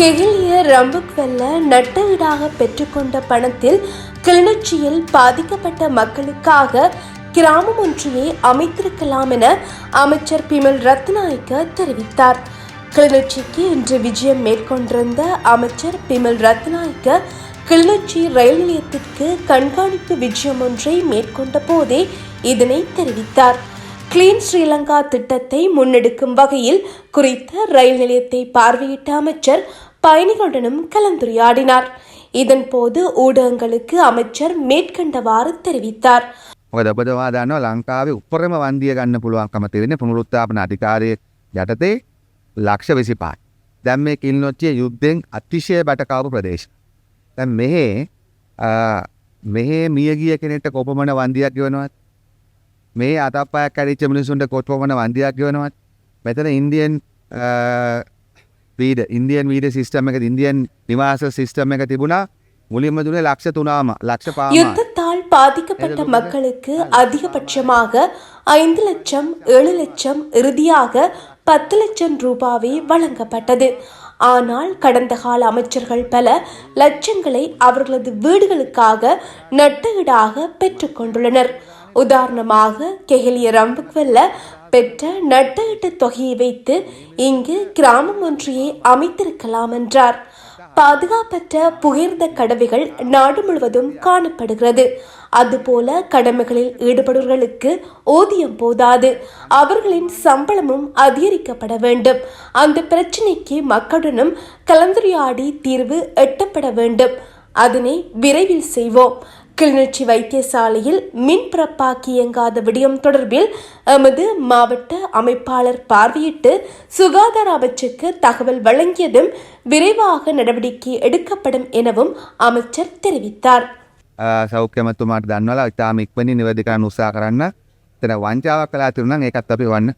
கெகிலிய ரம்புக்வெல்ல நட்டஈடாக பெற்றுக்கொண்ட பணத்தில் கிளிநொச்சியில் பாதிக்கப்பட்ட மக்களுக்காக கிராமம் ஒன்றையே அமைத்திருக்கலாம் என அமைச்சர் பிமல் ரத்நாயக்க தெரிவித்தார். கிளிநொச்சிக்கு இன்று விஜயம் மேற்கொண்டிருந்த அமைச்சர் பிமல் ரத்நாயக்க கிளிநொச்சி ரயில் நிலையத்திற்கு கண்காணிப்பு விஜயம் ஒன்றை மேற்கொண்ட போதே இதனை தெரிவித்தார். கிளீன் ஸ்ரீலங்கா திட்டத்தை முன்னெடுக்கும் வகையில் குறித்த ரயில் நிலையத்தை பார்வையிட்ட அமைச்சர் பயணிகளுடனும் கலந்துரையாடினார் இதன்போது ஊடகங்களுக்கு அமைச்சர் மேற்கண்டவாறு தெரிவித்தார் මොකද ඔබදවා දන්නවා ලංකාවේ උපරම වන්දිය ගන්න පුළුවන්කම තිරෙන පුනරුත්ථාපන අධිකාරය යටතේ ලක්ෂ වෙසිපායි. දැම් මේ කිල්නොච්චිය යුද්ධෙන් අතිශය බටකාපු ප්‍රදේශ. දැන් මෙහේ අ, මෙහේ මියගිය කෙනෙට කොපමන වන්දියක් ගෙවනවත් මේ අතපයක් කරිච්ච මිනිසුන්ට කොට්පමන වන්දියක් ගෙවනවත් මෙතන ඉන්දියන් වීඩ ඉන්දියන් වීඩ සිිස්ටම එක ඉන්දියන් නිවාස සිිස්ටම එක තිබුණා මුලින්ම දුනේ ලක්ෂ තුනාම ලක්ෂ පාම யுத்தத்தால் பாதிக்கப்பட்ட மக்களுக்கு அதிகபட்சமாக ஐந்து லட்சம் ஏழு லட்சம் இறுதியாக பத்து லட்சம் ரூபாவே வழங்கப்பட்டது ஆனால் கடந்த கால அமைச்சர்கள் பல லட்சங்களை அவர்களது வீடுகளுக்காக நட்டஈடாக பெற்றுக்கொண்டுள்ளனர் உதாரணமாக கெஹலிய ரம்புக்வெல்ல பெற்ற நட்டஈட்டு தொகையை வைத்து இங்கு கிராமம் ஒன்றையே அமைத்திருக்கலாம் என்றார். பாதுகாப்பற்ற புகிர்ந்த கடவைகள் நாடு முழுவதும் காணப்படுகிறது. அதுபோல கடமைகளில் ஈடுபடுவர்களுக்கு ஊதியம் போதாது. அவர்களின் சம்பளமும் அதிகரிக்கப்பட வேண்டும். அந்த பிரச்சினைக்கு மக்களுடனும் கலந்துரையாடி தீர்வு எட்டப்பட வேண்டும். அதனை விரைவில் செய்வோம். கிளிநொச்சி வைத்தியசாலையில் மின் பிறப்பாக்கி இயங்காத விடயம் தொடர்பில் எமது மாவட்ட அமைப்பாளர் பார்வையிட்டு சுகாதார அமைச்சுக்கு தகவல் வழங்கியதும் விரைவாக நடவடிக்கை எடுக்கப்படும் எனவும் அமைச்சர் தெரிவித்தார் සෞඛ්‍යමතුමාට දන්වලා ඉතාම ඉක්මනින් නිවැරදි කරන්න උත්සාහ කරන්න. එතන වංචාවක් කළා තිරුණා නම් ඒකත් අපි වන්න